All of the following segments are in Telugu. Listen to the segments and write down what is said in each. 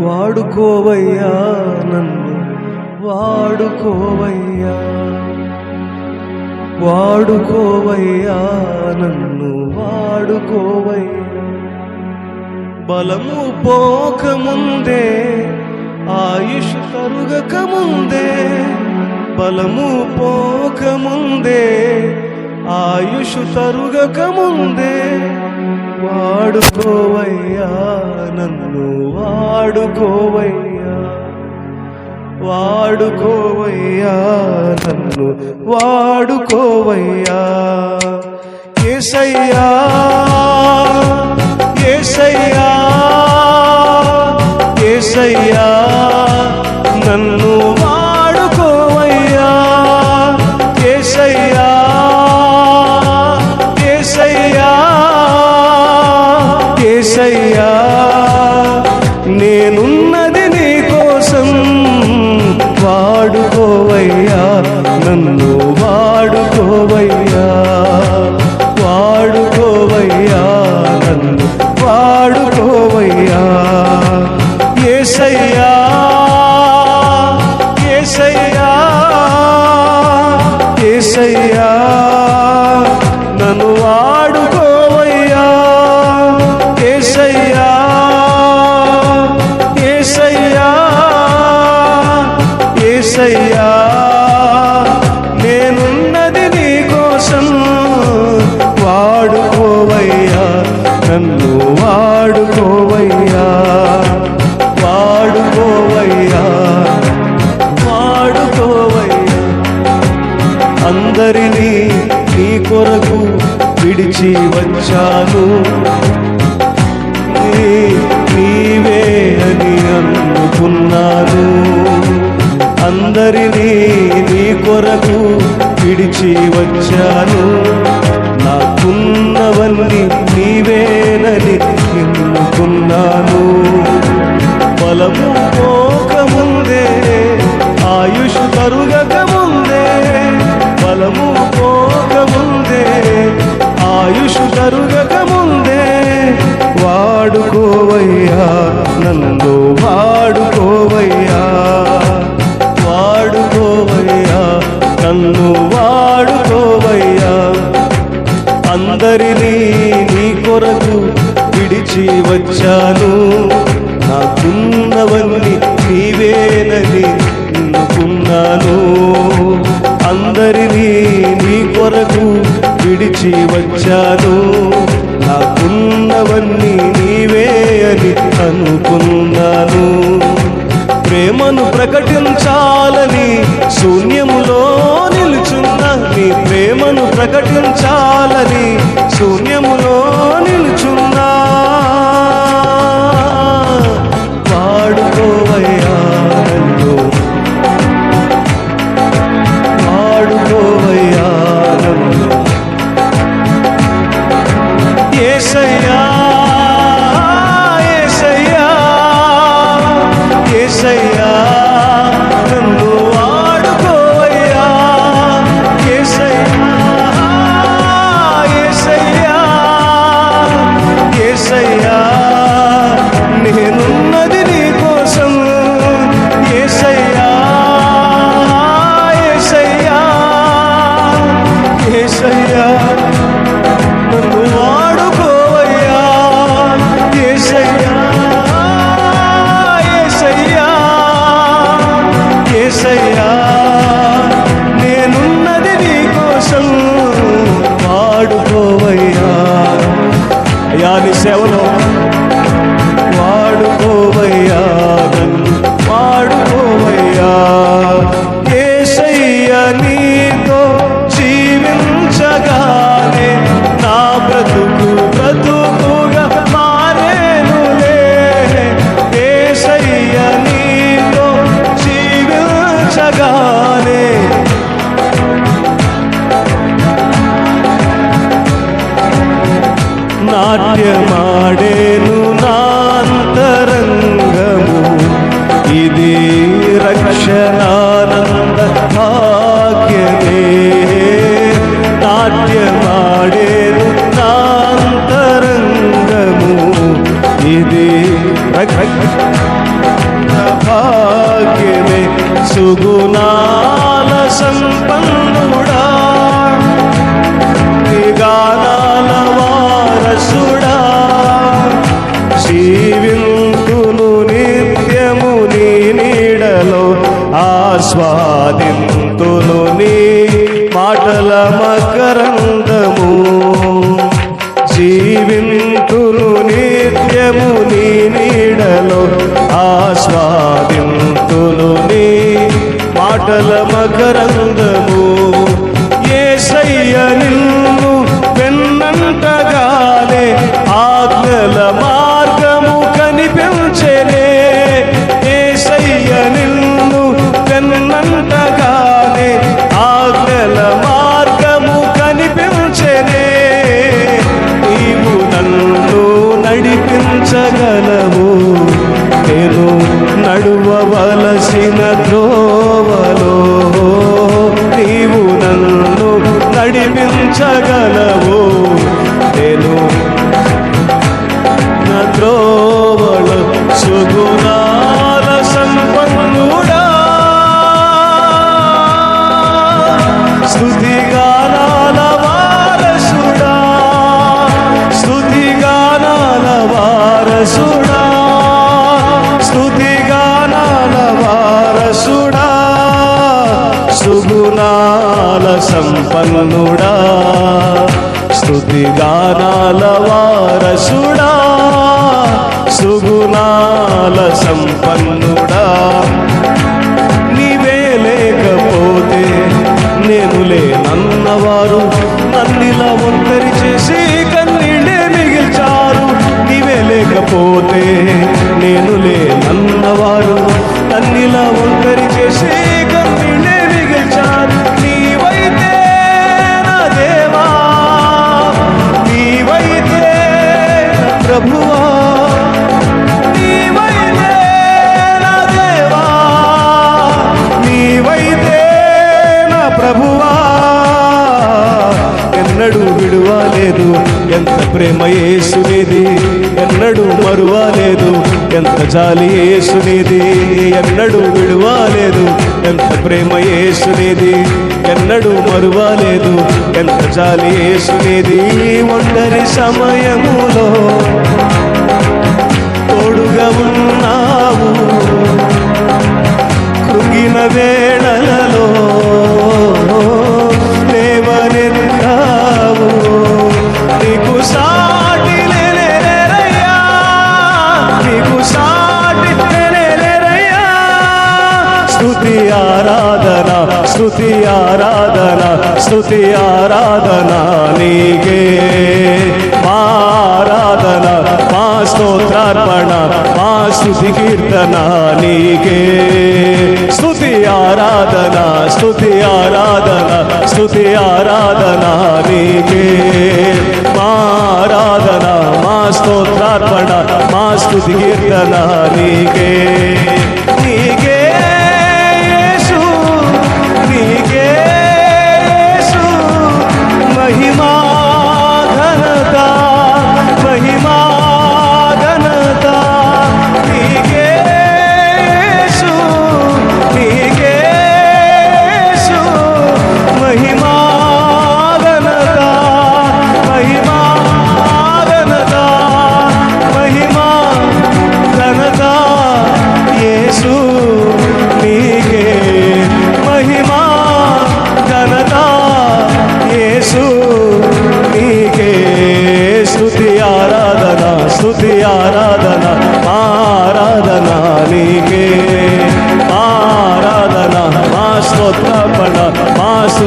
వాడుకోవయ్యా నన్ను వాడుకోవయ్యా. వాడుకోవయ్యా నన్ను వాడుకోవయ్యా. బలము పోకముందే ఆయుష్ తరుగక ముందే బలము పోకముందే ఆయుష్ తరుగక ముందే వాడుకోవయ్యా నన్ను వాడుకోవయ్యా. వాడుకోవయ్యా నన్ను వాడుకోవయ్యా. ఏసయ్యా వాడుకోవయ్యా నన్ను వాడుకోవయ్యా వాడుకోవయ్యా నన్ను వాడుకోవయ్యా. ఏసయ్యా ఏసయ్యా ఏసయ్యా నన్ను వాడుకోవయ్యా. ఏసయ్యా ఏసయ్యా ఏసయ్యా. అందరినీ నీ కొరకు విడిచి వచ్చాను. నీవే అని అనుకున్నాను అందరినీ నీ కొరకు విడిచి వచ్చాను. నాకున్నవన్నీ నీవేనని ఎన్నుకున్నాను. అందరినీ నీ కొరకు విడిచి వచ్చాను. నాకున్నవన్నీ నీవేనని అనుకున్నాను అందరినీ నీ కొరకు విడిచి వచ్చాను. నాకున్నవన్నీ నీవే అని అనుకున్నాను. ప్రేమను ప్రకటించాలని శూన్యములో నిలుచున్న నీ ప్రేమను ప్రకటించాలని శూన్యములో నిలుచున్నా. కేవలం నీ వాడుకోవయ్యా నన్ను వాడుకోవయ్యా. ఏసయ్య నీతో జీవించగా భాగ్యమే సుగుణాల సంపన్నుడా. గానాల వారసుడా. జీవింతును నిత్యము నీ నీడలో ఆస్వాదింతును నీ మాటల మకరందము. జీవింతురు నిత్యము నీ నీడలో ఆస్వాదింతులు నీ మాటల మకరందము. ఏసయ్య నిన్ను వెన్నంటగానే ఆజ్ఞల మా సుగుణాల సంపన్నుడా స్థుతిగానాల వారసుడా సుగుణాల సంపన్నుడా. నీవే లేకపోతే నేను లేనన్నవారు ఎన్నడూ విడువాలేదు. ఎంత ప్రేమ యేసునిది ఎన్నడూ మరువాలేదు. ఎంత జాలి యేసునిది ఎన్నడూ విడువాలేదు. ఎంత ప్రేమ యేసునిది ఎన్నడూ మరువాలేదు. ఎంత జాలి యేసునిది ఒంటరి సమయములో స్తుతి ఆరాధన నీకే. మా ఆరాధన మా స్తోత్రార్పణ మా స్థుతి కీర్తన నీకే. స్తుతి ఆరాధన స్తుతి ఆరాధన స్తుతి ఆరాధన నీకే. మా ఆరాధన మా స్తోత్రార్పణ మా స్థుతి కీర్తన నీకే.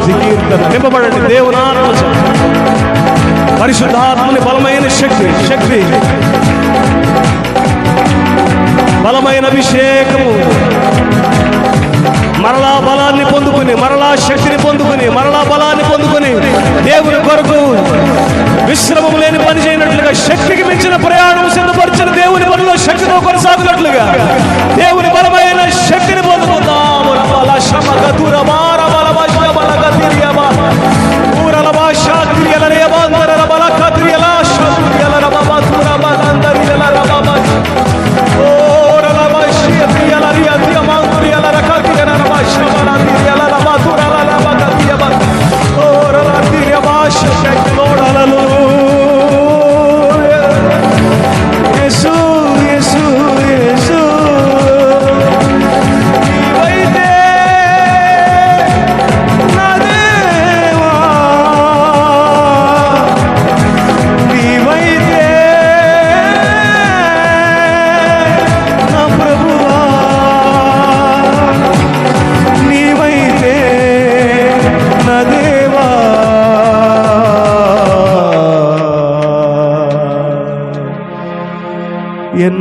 కీర్తన నింపబడండి దేవుని ఆత్మ పరిశుద్ధాత్మని బలమైన శక్తి. శక్తి. బలమైన అభిషేకము. మరలా బలాన్ని పొందుకుని మరలా శక్తిని పొందుకుని మరలా బలాన్ని పొందుకుని దేవుని కొరకు విశ్రమం లేని పని చేయనట్లుగా శక్తికి మించిన ప్రయాణం సిద్ధపరిచిన దేవుని పనిలో శక్తితో కొనసాగునట్లుగా దేవుని బలమైన శక్తిని పొందుకుందాము. రమల శమక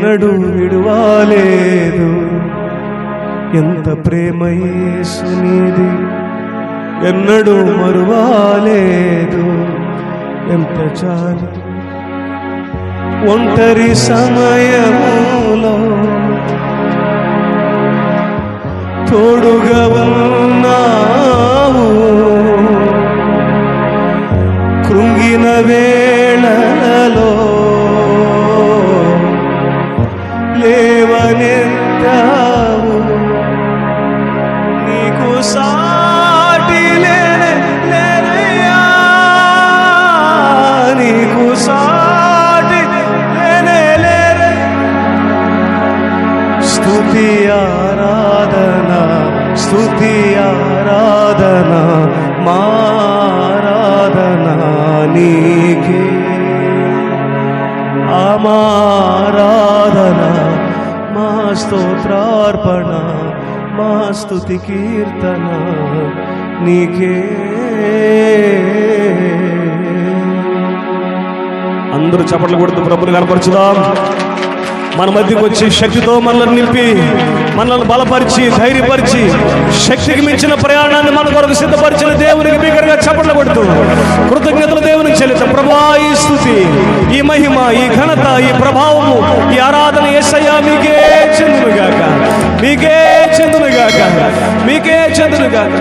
ఎన్నడూ విడువాలేదు. ఎంత ప్రేమ యేసునిది ఎన్నడూ మరువాలేదు. ఎంత చాలు. ఒంటరి సమయములో తోడుగా ఉన్నావు. కృంగిన వేళలో లేవనెత్తావు నీకు సా స్తోత్రార్పణ మా స్తుతి కీర్తన నీకే. అందరూ చప్పట్లు కొడుతూ ప్రభుని కనపరచుదాం. మన మధ్యకు వచ్చి శక్తితో మనల్ని నింపి మనల్ని బలపరిచి ధైర్యపరిచి శక్తికి మించిన ప్రయాణాన్ని మన కొరకు సిద్ధపరిచిన దేవునికి బిగ్గరగా చప్పట్లు కొడుతూ కృతజ్ఞతలు దేవునికి చెల్లిత ప్రభా ఈ స్థుతి ఈ మహిమ ఈ ఘనత ఈ ప్రభావము ఈ ఆరాధన ఏసయ్యా మీకే చెందుగాక మీకే చెందునుగాక మీకే చెందునుగాక